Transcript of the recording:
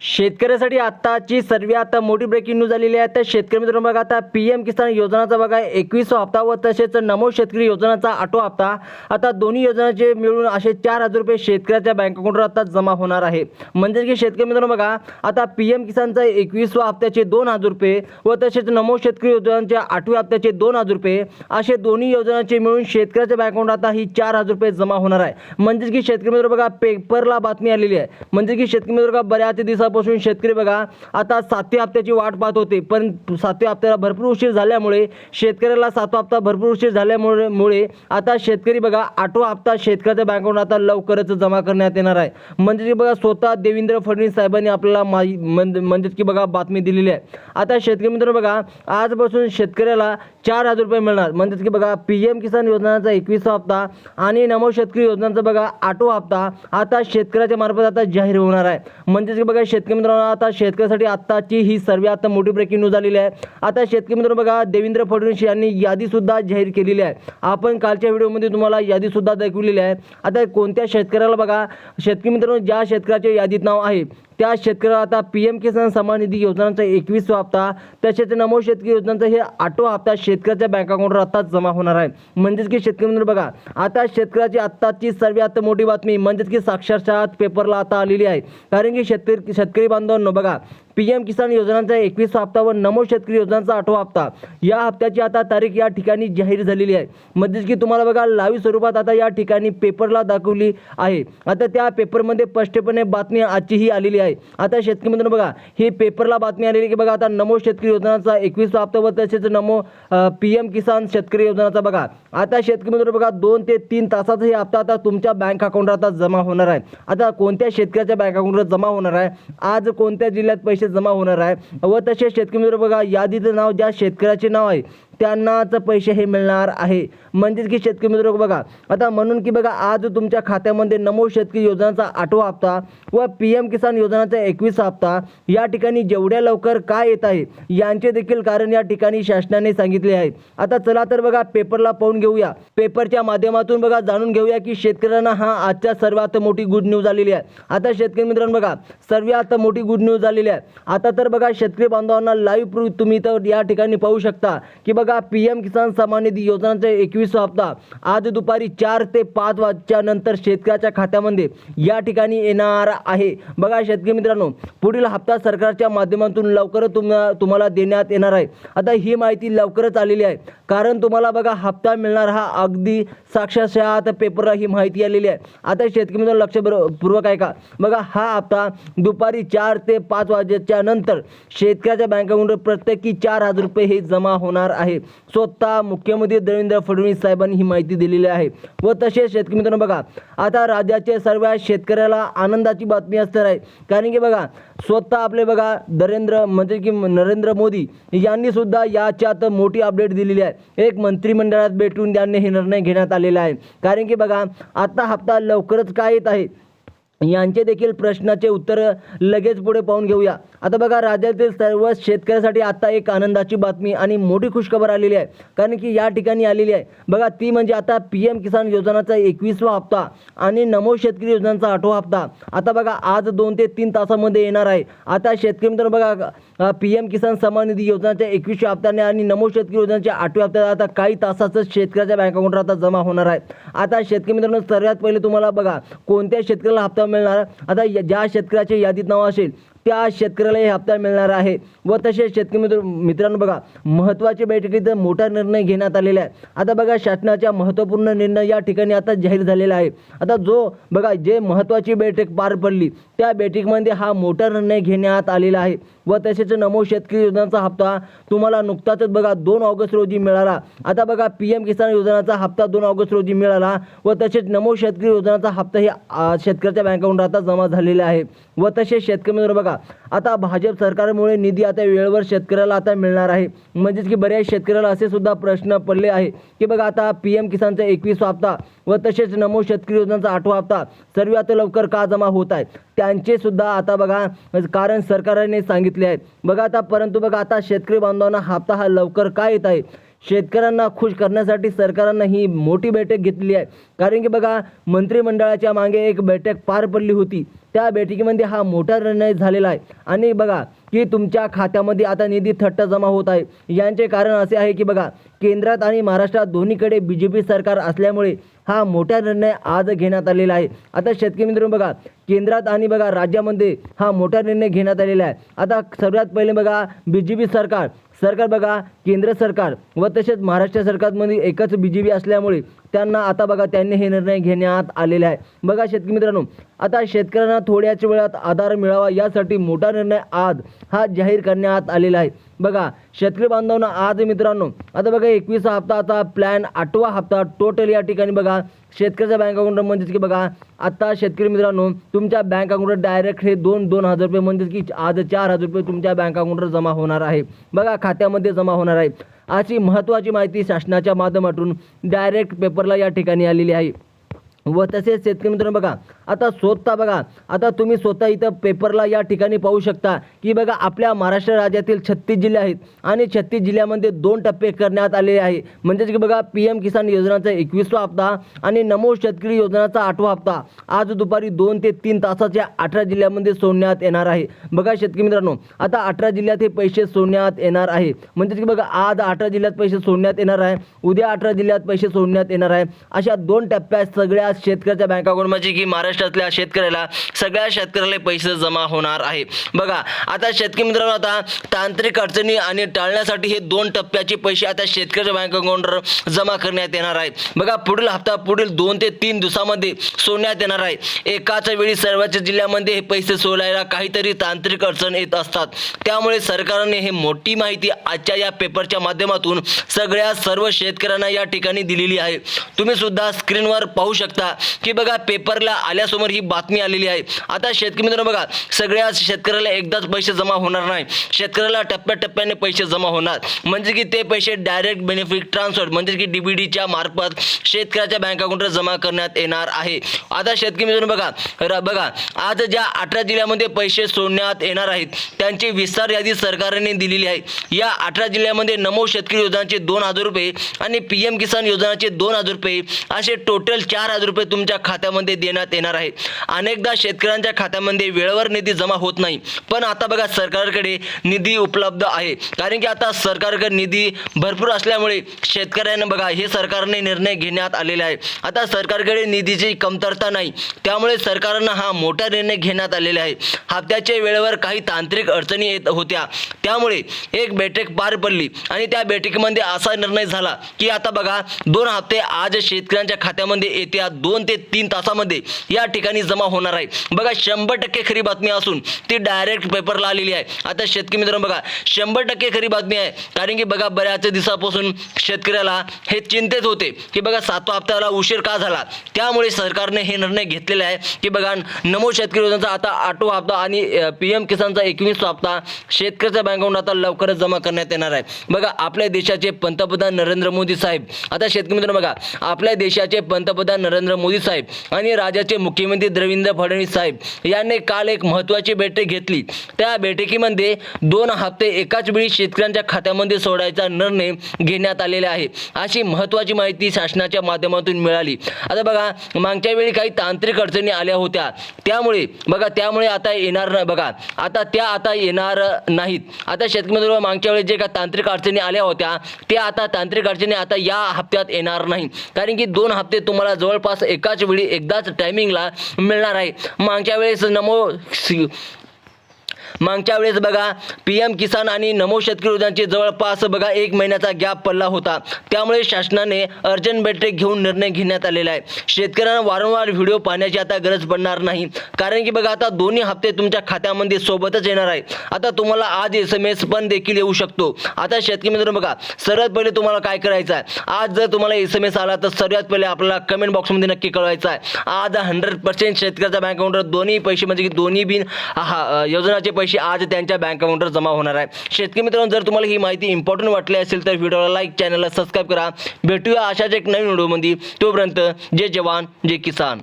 शेतकऱ्यासाठी आत्ताची सर्वात मोठी ब्रेकिंग न्यूज आलेली आहे. तर शेतकरी मित्रांनो बघा आता पी एम किसान योजनाचा बघा एकवीसवा हप्ता व तसेच नमो शेतकरी योजनाचा आठवा हप्ता. आता दोन्ही योजनाचे मिळून असे चार हजार रुपये शेतकऱ्याच्या बँक अकाउंटवर आता जमा होणार आहे. म्हणजे की शेतकरी मित्रांनो बघा आता पी एम किसानचा एकवीसवा हप्त्याचे दोन हजार रुपये व तसेच नमो शेतकरी योजनांच्या आठव्या हप्त्याचे दोन हजार रुपये असे दोन्ही योजनांचे मिळून शेतकऱ्याच्या बँक अकाउंट आता ही चार हजार रुपये जमा होणार आहे. म्हणजेच की शेतकरी मित्र बघा पेपरला बातमी आलेली आहे. म्हणजे की शेतकरी मित्र बघा बऱ्याच दिवसापासून शेतकरी बघा आता सातव्या हप्त्याची वाट पाहत होते. पण सातव्या हप्त्याला भरपूर उशीर झाल्यामुळे शेतकऱ्याला सातवा हप्ता भरपूर उशीर झाल्यामुळे मुळे आता शेतकरी बघा आठवा हप्ता शेतकऱ्याच्या बँक आता लवकरच जमा करण्यात येणार आहे. म्हणजे की बघा स्वतः देवेंद्र फडणवीस साहेबांनी आपल्याला माही म्हणजे म्हणजेच की बघा बातमी दिलेली आहे. आता शेतकरी मित्र बघा आजपासून शेतकऱ्याला चार हजार रुपये मिळणार. म्हणजेच की बघा पी एम किसान योजनांचा एकवीसवा हप्ता आणि नमो शेतकरी योजनांचा बघा आठवा हप्ता आता शेतकऱ्याच्या मार्फत आता जाहीर होणार आहे. म्हणजेच की बघा शेतकरी मित्रांनो आता शेतकऱ्यासाठी आत्ताची ही सर्वात मोठी ब्रेकिंग न्यूज आलेली आहे. आता शेतकरी मित्रांनो बघा देवेंद्र फडणवीस यांनी यादीसुद्धा जाहीर केलेली आहे. आपण कालच्या व्हिडिओमध्ये तुम्हाला यादीसुद्धा दाखवलेली आहे. आता कोणत्या शेतकऱ्याला बघा शेतकरी मित्रांनो ज्या शेतकऱ्याच्या यादीत नाव आहे त्या शेतकऱ्याला आता पी एम किसान सन्मान निधी योजनांचा एकवीसवा हप्ता तसेच नमो शेतकरी योजनांचा हे आठवा हप्ता शेतकऱ्याच्या बँक अकाउंटवर आता जमा होणार आहे. म्हणजेच की शेतकरी बघा आता शेतकऱ्याची आत्ताची सर्वात मोठी बातमी म्हणजेच की साक्षरशात पेपरला आता आलेली आहे. कारण की शेतकरी शेतकरी बांधवांनो बघा पी एम किसान योजनांचा एकवीसवा हप्ता व नमो शेतकरी योजनांचा आठवा हप्ता. या हप्त्याची आता तारीख या ठिकाणी जाहीर झालेली आहे. म्हणजेच की तुम्हाला बघा लाईव्ह स्वरूपात आता या ठिकाणी पेपरला दाखवली आहे. आता त्या पेपरमध्ये स्पष्टपणे बातमी आजचीही आलेली आहे. आता शेतकरी मित्रांनो बघा ही पेपरला बातमी आलेली की बघा आता नमो शेतकरी योजनाचा एकवीसवा हप्ता व तसेच नमो पी एम किसान शेतकरी योजनाचा बघा. आता शेतकरी मित्रांनो बघा दोन ते तीन तासाचा हे हप्ता आता तुमच्या बँक अकाउंटवर आता जमा होणार आहे. आता कोणत्या शेतकऱ्याच्या बँक अकाउंटवर जमा होणार आहे? आज कोणत्या जिल्ह्यात पैसे जमा होणार आहे. व तसेच शेतकरी मित्र बघा यादीचं नाव ज्या शेतकऱ्याचे नाव आहे त्यांनाच पैसे हे मिळणार आहे. म्हणजेच की शेतकरी मित्र बघा आता म्हणून की बघा आज तुमच्या खात्यामध्ये नमो शेतकरी योजनाचा आठवा हप्ता व पी एम किसान योजनाचा एकवीस हप्ता या ठिकाणी जेवढ्या लवकर काय येत आहे यांचे देखील कारण या ठिकाणी शासनाने सांगितले आहे. आता चला तर बघा पेपरला पाहून घेऊया. पेपरच्या माध्यमातून बघा जाणून घेऊया की शेतकऱ्यांना हा आजच्या सर्वात मोठी गुड न्यूज आलेली आहे. आता शेतकरी मित्रांनो बघा सर्वात मोठी गुड न्यूज आलेली आहे. आता तर बघा शेतकरी बांधवांना लाईव्ह तुम्ही तर या ठिकाणी पाहू शकता की बघा पी एम किसान सन्मान निधी योजनाचा एकवीसवा हप्ता आज दुपारी चार ते पाच वाजच्या नंतर शेतकऱ्याच्या खात्यामध्ये या ठिकाणी येणार आहे. बघा शेतकरी मित्रांनो पुढील हप्ता सरकारच्या माध्यमातून लवकरच तुम्हा तुम्हाला देण्यात येणार आहे. आता ही माहिती लवकरच आलेली आहे. कारण तुम्हाला बघा हप्ता मिळणार हा अगदी साक्षात पेपरला ही माहिती आलेली आहे. आता शेतकरी मित्रांनो लक्ष पूर्वक आहे का बघा हा हप्ता दुपारी चार ते पाच वाजेच्या नंतर शेतकऱ्याच्या बँक अकाउंटवर प्रत्येकी चार हजार रुपये हे जमा होणार आहे. स्वतः मुख्यमंत्री देवेंद्र फडणवीस साहेबांनी ही माहिती दिलेली आहे. व तसेच शेतकरी मित्रांनो बघा आता राज्याच्या सर्व शेतकऱ्याला आनंदाची बातमी असणार आहे. कारण की बघा स्वतः आपले बघा नरेंद्र म्हणजे की नरेंद्र मोदी यांनी सुद्धा याच्यात मोठी अपडेट दिलेली आहे. एक मंत्रिमंडळात भेटून त्यांनी हे निर्णय घेण्यात आलेला आहे. कारण की बघा आता हप्ता लवकरच काय येत आहे? यांचे देखील प्रश्नाचे उत्तर लगेच पुढे पाहून घेऊया. आता बघा राज्यातील सर्व शेतकऱ्यासाठी आता एक आनंदाची बातमी आणि मोठी खुशखबर आलेली आहे. कारण की या ठिकाणी आलेली आहे. बघा ती म्हणजे आता पी एम किसान योजनाचा एकवीसवा हप्ता आणि नमो शेतकरी योजनांचा आठवा हप्ता. आता बघा आज दोन ते तीन तासामध्ये येणार आहे. आता शेतकरी मित्रांनो बघा पी एम किसान सन्मान निधी योजनाच्या एकवीसव्या हप्त्याने आणि नमो शेतकरी योजनाच्या आठव्या हप्त्यात आता काही तासाचं शेतकऱ्याच्या बँक अकाउंटवर आता जमा होणार आहे. आता शेतकरी मित्रांनो सर्वात पहिले तुम्हाला बघा कोणत्या शेतकऱ्याला हप्ता मिळणार? आता या- ज्या शेतकऱ्याच्या यादीत नाव असेल त्या शेतकऱ्याला हे हप्ता मिळणार आहे व तसेच शेतकरी मित्र मित्रांनो बघा महत्त्वाच्या बैठकीत मोठा निर्णय घेण्यात आलेला आहे. आता बघा शासनाच्या महत्त्वपूर्ण निर्णय या ठिकाणी आता जाहीर झालेला आहे. आता जो बघा जे महत्त्वाची बैठक पार पडली त्या बैठकीमध्ये हा मोठा निर्णय घेण्यात आलेला आहे. व तसेच नमो शेतकरी योजनाचा हप्ता तुम्हाला नुकताच बघा दोन ऑगस्ट रोजी मिळाला. आता बघा पी एम किसान योजनाचा हप्ता दोन ऑगस्ट रोजी मिळाला व तसेच नमो शेतकरी योजनाचा हप्ता हे शेतकऱ्याच्या बँक अकाउंटवर आता जमा झालेला आहे. व तसेच शेतकरी मित्र बघा आता भाजप सरकारमुळे निधी आता वेळेवर शेतकऱ्याला आता मिळणार आहे. म्हणजेच की बऱ्याच शेतकऱ्याला असे सुद्धा प्रश्न पडले आहे. की बघा आता पी एम किसानचा एकवीस हप्ता व तसेच नमो शेतकरी योजनाचा आठवा हप्ता आता लवकर का जमा होत आहे? त्यांचे सुद्धा आता बघा कारण सरकारने सांगितले आहे. बघा आता परंतु बघा आता शेतकरी बांधवांना हप्ता हा लवकर का येत आहे? शेतकऱ्यांना खुश करण्यासाठी सरकारनं ही मोठी बैठक घेतली आहे. कारण की बघा मंत्रिमंडळाच्या मागे एक बैठक पार पडली होती. त्या बैठकीमध्ये हा मोठा निर्णय झालेला आहे. आणि बघा की तुमच्या खात्यामध्ये आता निधी थट्ट जमा होत आहे. यांचे कारण असे आहे की बघा केंद्रात आणि महाराष्ट्रात दोन्हीकडे बी जे पी सरकार असल्यामुळे हा मोठा निर्णय आज घेण्यात आलेला आहे. आता शेतकरी मित्रांनो बघा केंद्रात आणि बघा राज्यामध्ये हा मोठा निर्णय घेण्यात आलेला आहे. आता सर्वात पहिले बघा बी जे पी सरकार सरकार बघा केंद्र सरकार व तसेच महाराष्ट्र सरकारमध्ये एकच बी जे पी असल्यामुळे त्यांना आता बघा त्यांनी हे निर्णय घेण्यात आलेले आहे. बघा शेतकरी मित्रांनो आता शेतकऱ्यांना थोड्याच वेळात आधार मिळावा यासाठी मोठा निर्णय आज हा जाहीर करण्यात आलेला आहे. बघा शेतकरी बांधवांना आज मित्रांनो आता बघा एकवीस हप्ता आता प्लॅन आठवा हप्ता टोटल या ठिकाणी बघा शेतकऱ्याच्या बँक अकाउंट म्हणजेच की बघा आत्ता शेतकरी मित्रांनो तुमच्या बँक अकाउंटवर डायरेक्ट हे दोन दोन हजार रुपये म्हणजेच की आज चार हजार रुपये तुमच्या बँक अकाउंटवर जमा होणार आहे. बघा खात्यामध्ये जमा होणार आहे. अशी महत्त्वाची माहिती शासनाच्या माध्यमातून डायरेक्ट पेपरला या ठिकाणी आलेली आहे. व तसेच शेतकरी मित्रांनो बघा आता स्वतः बघा आता तुम्ही स्वतः इथं पेपरला या ठिकाणी पाहू शकता की बघा आपल्या महाराष्ट्र राज्यातील छत्तीस जिल्हे आहेत आणि छत्तीस जिल्ह्यामध्ये दोन टप्पे करण्यात आलेले आहे. म्हणजेच की बघा पी एम किसान योजनाचा एकवीसवा हप्ता आणि नमो शेतकरी योजनाचा आठवा हप्ता आज दुपारी दोन ते तीन तासाच्या अठरा जिल्ह्यामध्ये सोडण्यात येणार आहे. बघा शेतकरी मित्रांनो आता अठरा जिल्ह्यात हे पैसे सोडण्यात येणार आहे. म्हणजेच की बघा आज अठरा जिल्ह्यात पैसे सोडण्यात येणार आहे. उद्या अठरा जिल्ह्यात पैसे सोडण्यात येणार आहे. अशा दोन टप्प्यात सगळ्या शेतकऱ्याच्या बँक अकाउंट म्हणजे की महाराष्ट्रातल्या शेतकऱ्याला सगळ्या शेतकऱ्याला पैसे जमा होणार आहे. बघा आता शेतकरी मित्रांनो आता तांत्रिक अडचणी आणि टाळण्यासाठी हे दोन टप्प्याचे पैसे आता शेतकऱ्याच्या बँक अकाउंटवर जमा करण्यात येणार आहे बघा पुढील हप्ता पुढील दोन ते तीन दिवसामध्ये सोडण्यात येणार आहे. एकाच वेळी सर्वच जिल्ह्यामध्ये हे पैसे सोडायला काहीतरी तांत्रिक अडचण येत असतात. त्यामुळे सरकारने हे मोठी माहिती आजच्या या पेपरच्या माध्यमातून सगळ्या सर्व शेतकऱ्यांना या ठिकाणी दिलेली आहे. तुम्ही सुद्धा स्क्रीनवर पाहू शकता. की बघा पेपरला आल्यासमोर ही बातमी आलेली आहे. आता शेतकरी मित्रांनो बघा सगळ्या शेतकऱ्याला एकदाच पैसे जमा होणार नाही. शेतकऱ्याला टप्प्याटप्प्याने पैसे जमा होणार. म्हणजे की ते पैसे डायरेक्ट बेनिफिट ट्रान्सफर म्हणजे की डीबीडीच्या मार्फत शेतकऱ्याच्या बँक अकाउंटवर जमा करण्यात येणार आहे. आता शेतकरी मित्रांनो बघा बघा आज ज्या अठरा जिल्ह्यामध्ये पैसे सोडण्यात येणार आहेत त्यांची विस्तार यादी सरकारने दिलेली आहे. या अठरा जिल्ह्यामध्ये नमो शेतकरी योजनाचे दोन हजार रुपये आणि पी एम किसान योजनाचे दोन हजार रुपये असे टोटल चार हजार रुपये तुमच्या खात्यामध्ये देण्यात येणार आहे. अनेकदा शेतकऱ्यांच्या खात्यामध्ये वेळेवर निधी जमा होत नाही. पण आता बघा सरकारकडे निधी उपलब्ध आहे. कारण की आता सरकारकडे निधी भरपूर असल्यामुळे शेतकऱ्यांना बघा हे सरकारने निर्णय घेण्यात आलेले आहे. आता सरकारकडे निधीची कमतरता नाही. त्यामुळे सरकारनं हा मोठा निर्णय घेण्यात आलेला आहे. हप्त्याच्या वेळेवर काही तांत्रिक अडचणी येत होत्या. त्यामुळे एक बैठक पार पडली आणि त्या बैठकीमध्ये असा निर्णय झाला की आता बघा दोन हप्ते आज शेतकऱ्यांच्या खात्यामध्ये येत्या दोन ते तीन तासामध्ये या ठिकाणी जमा होणार आहे. बघा शंभर टक्के खरी बातमी असून ती डायरेक्ट पेपरला आलेली आहे. आता शेतकरी मित्रांनो बघा शंभर टक्के खरी बातमी आहे. कारण की बघा बऱ्याच दिवसापासून शेतकऱ्याला हे चिंतेत होते की बघा सातवा हप्त्याला उशीर का झाला? त्यामुळे सरकारने हे निर्णय घेतलेला आहे की बघा नमो शेतकरी योजनेचा आता आठवा हप्ता आणि पी एम किसानचा एकवीसवा हप्ता शेतकऱ्याच्या बँक अकाउंट आता लवकरच जमा करण्यात येणार आहे. बघा आपल्या देशाचे पंतप्रधान नरेंद्र मोदी साहेब आता शेतकरी मित्रांनो बघा आपल्या देशाचे पंतप्रधान नरेंद्र मोदी साहेब आणि राज्याचे मुख्यमंत्री देवेंद्र फडणवीस साहेब यांनी काल एक महत्त्वाची बैठक घेतली. त्या बैठकीमध्ये दोन हप्ते एकाच वेळी शेतकऱ्यांच्या खात्यामध्ये सोडायचा निर्णय घेण्यात आलेला आहे. अशी महत्त्वाची माहिती शासनाच्या माध्यमातून मिळाली. आता बघा मागच्या वेळी काही तांत्रिक अडचणी आल्या होत्या. त्यामुळे बघा त्यामुळे आता येणार नाही बघा आता त्या आता येणार नाहीत. आता शेतकरी मागच्या वेळी जे काही तांत्रिक अडचणी आल्या होत्या त्या आता तांत्रिक अडचणी आता या हप्त्यात येणार नाही कारण की दोन हप्ते तुम्हाला जवळपास एकाच वेळी एकदाच टायमिंगला मिळणार आहे. मागच्या वेळेस नमो मागच्या वेळेस बघा पी एम किसान आणि नमो शेतकरी योजनांचे जवळपास बघा एक महिन्याचा गॅप पडला होता. त्यामुळे शासनाने अर्जंट बैठक घेऊन निर्णय घेण्यात आलेला आहे. शेतकऱ्यांना वारंवार व्हिडिओ पाहण्याची आता गरज पडणार नाही. कारण की बघा आता दोन्ही हप्ते तुमच्या खात्यामध्ये सोबतच येणार आहे. आता तुम्हाला आज एस एम एस पण देखील येऊ शकतो. आता शेतकरी मित्रांनो बघा सर्वात पहिले तुम्हाला काय करायचं आहे? आज जर तुम्हाला एस एम एस आला तर सर्वात पहिले आपल्याला कमेंट बॉक्समध्ये नक्की कळवायचं आहे. आज हंड्रेड पर्सेंट शेतकऱ्याच्या बँक अकाउंटवर दोन्ही पैसे म्हणजे की दोन्ही बिन हा योजनाचे पैसे आज त्यांच्या बँक अकाउंटवर जमा होणार आहे. शेतकरी मित्रांनो जर तुम्हाला ही माहिती इम्पॉर्टंट वाटली असेल तर व्हिडिओला लाईक चॅनलला सबस्क्राईब करा. भेटूया अशाच एक नवीन व्हिडिओमध्ये तोपर्यंत जय जवान जय किसान.